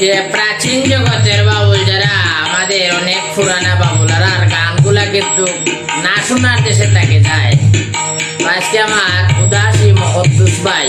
যে প্রাচীন জগতের বাবুল যারা, আমাদের অনেক পুরানা বাউলারা আর গানগুলা কিন্তু না শোনার দেশে থাকে যায়। আজকে আমার উদাসী মহদ্দুস ভাই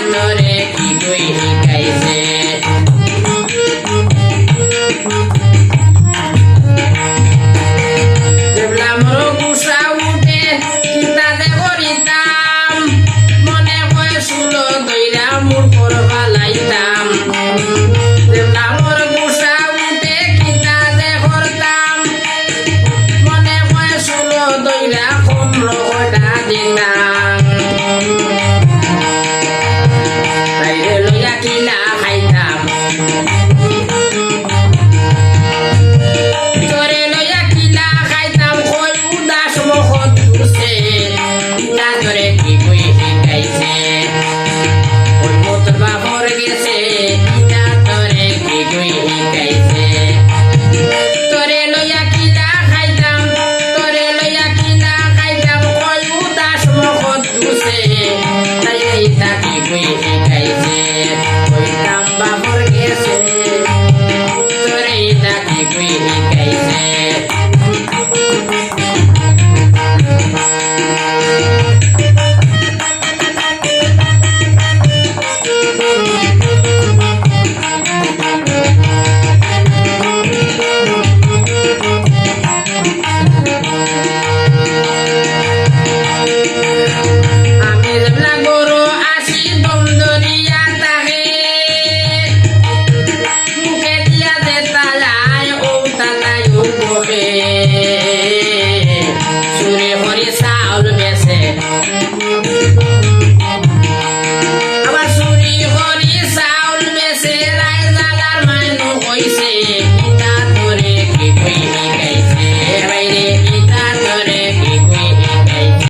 doing, guys.